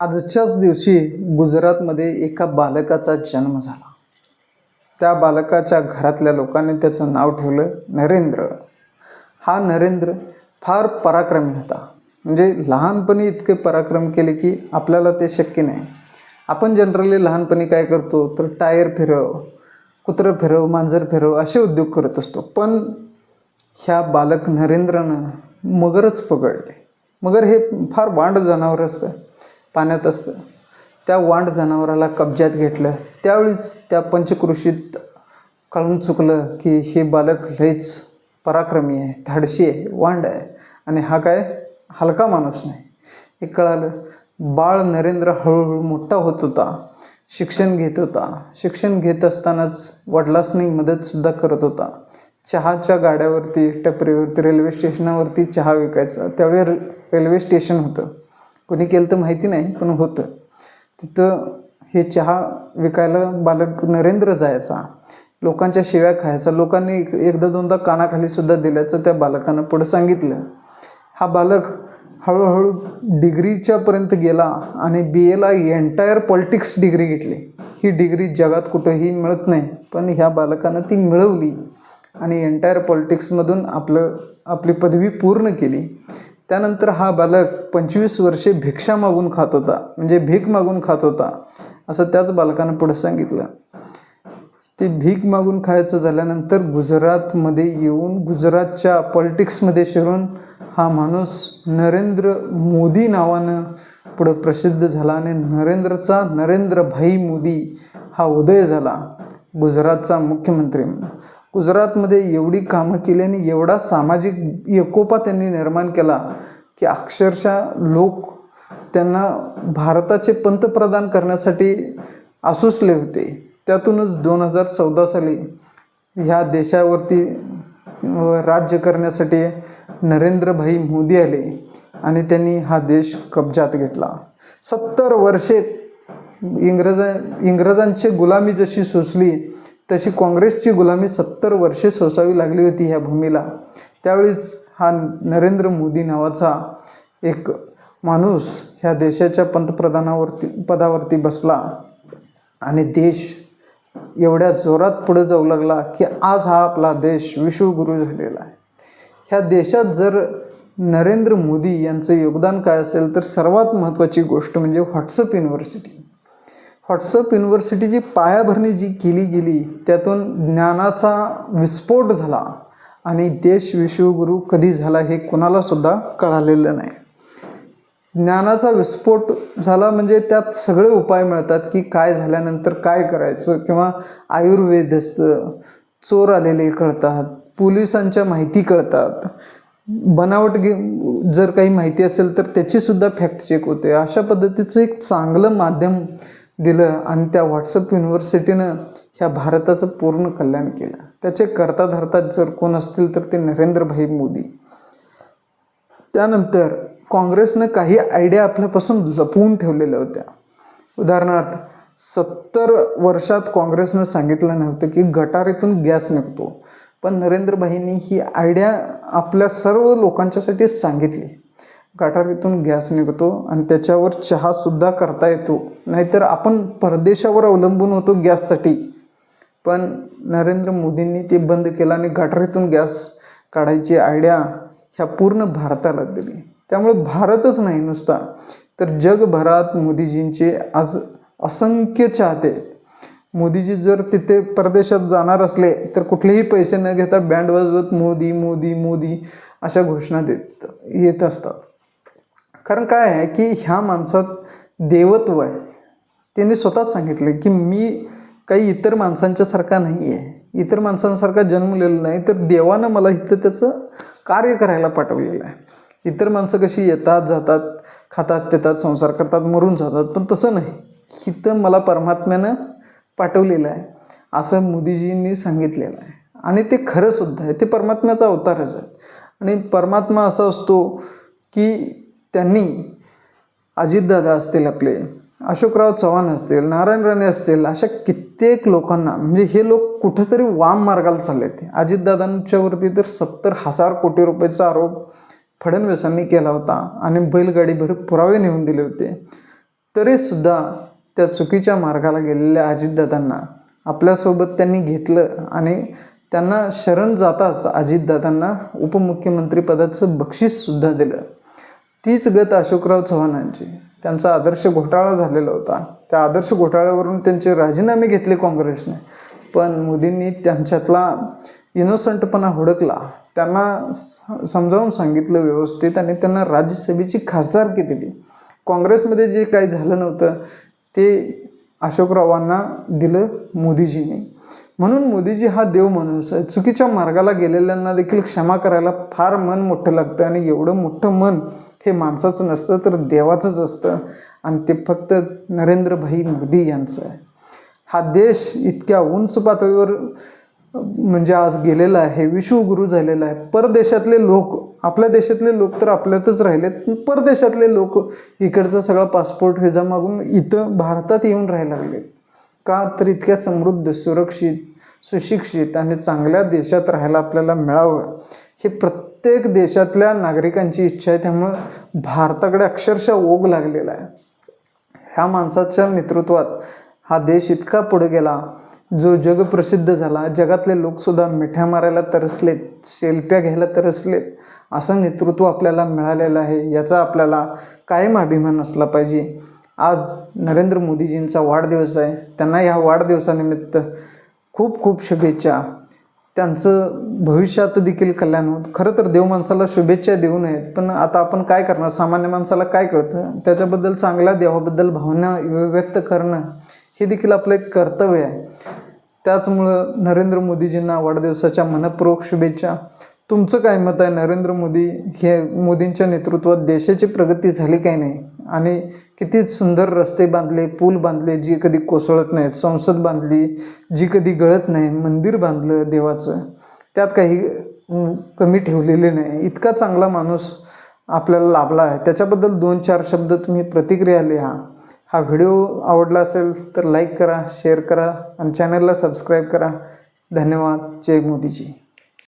आजच्याच दिवशी गुजरातमध्ये एका बालकाचा जन्म झाला. त्या बालकाच्या घरातल्या लोकांनी त्याचं नाव ठेवलं नरेंद्र. हा नरेंद्र फार पराक्रमी होता. म्हणजे लहानपणी इतके पराक्रम केले की आपल्याला ते शक्य नाही. आपण जनरली लहानपणी काय करतो तर टायर फिरव कुत्रं फिरव मांजर फिरव असे उद्योग करत असतो. पण ह्या बालक नरेंद्रनं मगरच पकडले. मगर हे फार वांड जनावर असतं. पाण्यात असतं. त्या वांड जनावराला कब्जात घेतलं. त्यावेळीच त्या पंचकृषीत कळून चुकलं की हे बालक लयच पराक्रमी आहे धाडशी आहे वांड आहे. आणि हा काय हलका माणूस नाही. हे कळालं बाळ नरेंद्र हळूहळू मोठा होत होता. शिक्षण घेत होता. शिक्षण घेत असतानाच वडिलासनी मदतसुद्धा करत होता. चहाच्या गाड्यावरती टपरीवरती रेल्वे स्टेशनावरती चहा विकायचा. त्यावेळी रेल्वे स्टेशन होतं. कोणी केलं तर माहिती नाही पण होतं. तिथं हे चहा विकायला बालक नरेंद्र जायचा. लोकांच्या शिव्या खायचा. लोकांनी एक- एकदा दोनदा कानाखाली सुद्धा दिल्याचं त्या बालकानं पुढं सांगितलं. हा बालक हळूहळू डिग्रीच्या पर्यंत गेला आणि बी एला एंटायर पॉलिटिक्स डिग्री घेतली. ही डिग्री जगात कुठंही मिळत नाही पण ह्या बालकानं ती मिळवली आणि एंटायर पॉलिटिक्समधून आपलं आपली पदवी पूर्ण केली. त्यानंतर हा बालक पंचवीस वर्षे भिक्षा मागून खात होता. म्हणजे भीक मागून खात होता. असं त्याच बालकानं पुढं सांगितलं. ते भीक मागून खायचं झाल्यानंतर गुजरातमध्ये येऊन गुजरातच्या पॉलिटिक्समध्ये शिरून हा माणूस नरेंद्र मोदी नावानं पुढं प्रसिद्ध झाला आणि नरेंद्रचा नरेंद्रभाई मोदी हा उदय झाला. गुजरातचा मुख्यमंत्री म्हणून. गुजरातमध्ये एवढी कामं केली आणि एवढा सामाजिक एकोपा त्यांनी निर्माण केला की अक्षरशः लोक त्यांना भारताचे पंतप्रधान करण्यासाठी आसुसले होते. त्यातूनच दोन हजार चौदा साली ह्या देशावरती राज्य करण्यासाठी नरेंद्रभाई मोदी आले आणि त्यांनी हा देश कब्जात घेतला. सत्तर वर्षे इंग्रजा इंग्रजांची गुलामी जशी सोसली तशी काँग्रेसची गुलामी सत्तर वर्षे सोसावी लागली होती ह्या भूमीला. त्यावेळीच हा नरेंद्र मोदी नावाचा एक माणूस ह्या देशाच्या पंतप्रधानावरती पदावरती बसला. आणि देश एवढ्या जोरात पुढे जाऊ लागला की आज हा आपला देश विश्वगुरू झालेला आहे. ह्या देशात जर नरेंद्र मोदी यांचं योगदान काय असेल तर सर्वात महत्त्वाची गोष्ट म्हणजे व्हॉट्सअप युनिव्हर्सिटी. व्हॉट्सअप युनिव्हर्सिटीची पायाभरणी जी केली गेली त्यातून ज्ञानाचा विस्फोट झाला आणि देश विश्वगुरू कधी झाला हे कुणालासुद्धा कळालेलं नाही. ज्ञानाचा विस्फोट झाला म्हणजे त्यात सगळे उपाय मिळतात की काय झाल्यानंतर काय करायचं किंवा आयुर्वेद असतं चोर आलेले कळतात पोलिसांच्या माहिती कळतात. बनावट गे जर काही माहिती असेल तर त्याचीसुद्धा फॅक्ट चेक होते. अशा पद्धतीचं एक चांगलं माध्यम दिलं आणि त्या व्हॉट्सअप युनिव्हर्सिटीनं ह्या भारताचं पूर्ण कल्याण केलं. त्याचे करता धरता जर कोण असतील तर ते नरेंद्रभाई मोदी. त्यानंतर काँग्रेसनं काही आयडिया आपल्यापासून लपवून ठेवलेल्या होत्या. उदाहरणार्थ सत्तर वर्षात काँग्रेसनं सांगितलं नव्हतं की गटारीतून गॅस निघतो. पण नरेंद्रभाईंनी ही आयडिया आपल्या सर्व लोकांच्यासाठी सांगितली. गटारीतून गॅस निघतो आणि त्याच्यावर चहासुद्धा करता येतो. नाहीतर आपण परदेशावर अवलंबून होतो गॅससाठी. पण नरेंद्र मोदींनी ते बंद केलं आणि गटारीतून गॅस काढायची आयडिया ह्या पूर्ण भारताला दिली. त्यामुळे भारतच नाही नुसता. तर जगभरात मोदीजींचे आज असंख्य चाहते. मोदीजी जर तिथे परदेशात जाणार असले तर कुठलेही पैसे न घेता बँड वाजवत मोदी मोदी मोदी अशा घोषणा देत येत असतात. कारण काय आहे की ह्या माणसात देवत्व आहे. त्यांनी स्वतःच सांगितलं की मी काही इतर माणसांच्यासारखा नाही आहे. इतर माणसांसारखा जन्मलेलो नाही तर देवानं मला इथं त्याचं कार्य करायला पाठवलेलं आहे. इतर माणसं कशी येतात जातात खातात पितात संसार करतात मरून जातात पण तसं नाही. इथं मला परमात्म्यानं पाठवलेलं आहे. असं मोदीजींनी सांगितलेलं आहे. आणि ते खरंसुद्धा आहे. ते परमात्म्याचा अवतारच आहे. आणि परमात्मा असा असतो की त्यांनी अजितदादा असतील आपले अशोकराव चव्हाण असतील नारायण राणे असतील अशा कित्येक लोकांना म्हणजे हे लोक कुठंतरी वाम मार्गाला चालले ते. अजितदादांच्यावरती तर सत्तर हजार कोटी रुपयाचा आरोप फडणवीसांनी केला होता आणि बैलगाडीभर पुरावे नेऊन दिले होते. तरीसुद्धा त्या चुकीच्या मार्गाला गेलेल्या अजितदादांना आपल्यासोबत त्यांनी घेतलं आणि त्यांना शरण जाताच अजितदादांना उपमुख्यमंत्रीपदाचं बक्षीससुद्धा दिलं. तीच गत अशोकराव चव्हाणांची त्यांचा आदर्श घोटाळा झालेला होता. त्या आदर्श घोटाळ्यावरून त्यांचे राजीनामे घेतले काँग्रेसने. पण मोदींनी त्यांच्यातला इनोसंटपणा हुडकला. त्यांना स- समजावून सांगितलं व्यवस्थित आणि त्यांना राज्यसभेची खासदारकी दिली. काँग्रेसमध्ये जे काही झालं नव्हतं ते अशोकरावांना दिलं मोदीजींनी. म्हणून मोदीजी हा देव माणूस आहे चुकीच्या मार्गाला गेलेल्यांना देखील क्षमा करायला फार मन मोठं लागतं आणि एवढं मोठं मन हे माणसाचं नसतं तर देवाचंच असतं. आणि ते फक्त नरेंद्रभाई मोदी यांचं आहे. हा देश इतक्या उंच पातळीवर म्हणजे आज गेलेला आहे विश्वगुरु झालेला आहे. परदेशातले लोक आपल्या देशातले लोक तर आपल्यातच राहिलेत परदेशातले लोक इकडचा सगळा पासपोर्ट व्हिजा मागून इथं भारतात येऊन राहायला लागलेत. का तर इतक्या समृद्ध सुरक्षित सुशिक्षित आणि चांगल्या देशात राहायला आपल्याला मिळावं हे प्रत्येक प्रत्येक देशातल्या नागरिकांची इच्छा आहे त्यामुळं भारताकडे अक्षरशः ओघ लागलेला आहे. ह्या माणसाच्या नेतृत्वात हा देश इतका पुढे गेला जो जगप्रसिद्ध झाला जगातले लोकसुद्धा मिठ्या मारायला तरसलेत शेल्प्या घ्यायला तरसलेत असं नेतृत्व आपल्याला मिळालेलं आहे याचा आपल्याला कायम अभिमान असला पाहिजे. आज नरेंद्र मोदीजींचा वाढदिवस आहे त्यांना ह्या वाढदिवसानिमित्त खूप खूप शुभेच्छा. त्यांचं भविष्यात देखील कल्याण होत. खरं तर देव माणसाला शुभेच्छा देऊ नयेत पण आता आपण काय करणार? सामान्य माणसाला काय कळतं? त्याच्याबद्दल चांगल्या देवाबद्दल भावना व्यक्त करणं हे देखील आपलं एक कर्तव्य आहे. त्याचमुळं नरेंद्र मोदीजींना वाढदिवसाच्या मनपूर्वक शुभेच्छा. तुमचं काय मत आहे? नरेंद्र मोदी हे मोदींच्या नेतृत्वात देशाची प्रगती झाली काय नाही? आणि किती सुंदर रस्ते बांधले पूल बांधले जी कधी कोसळत नाहीत संसद बांधली जी कधी गळत नाही मंदिर बांधलं देवाचं त्यात काही कमी ठेवलेले नाही. इतका चांगला माणूस आपल्याला लाभला आहे. त्याच्याबद्दल दोन चार शब्द तुम्ही प्रतिक्रिया लिहा. हा व्हिडिओ आवडला असेल तर लाईक करा शेअर करा आणि चॅनलला सबस्क्राईब करा. धन्यवाद. जय मोदीजी.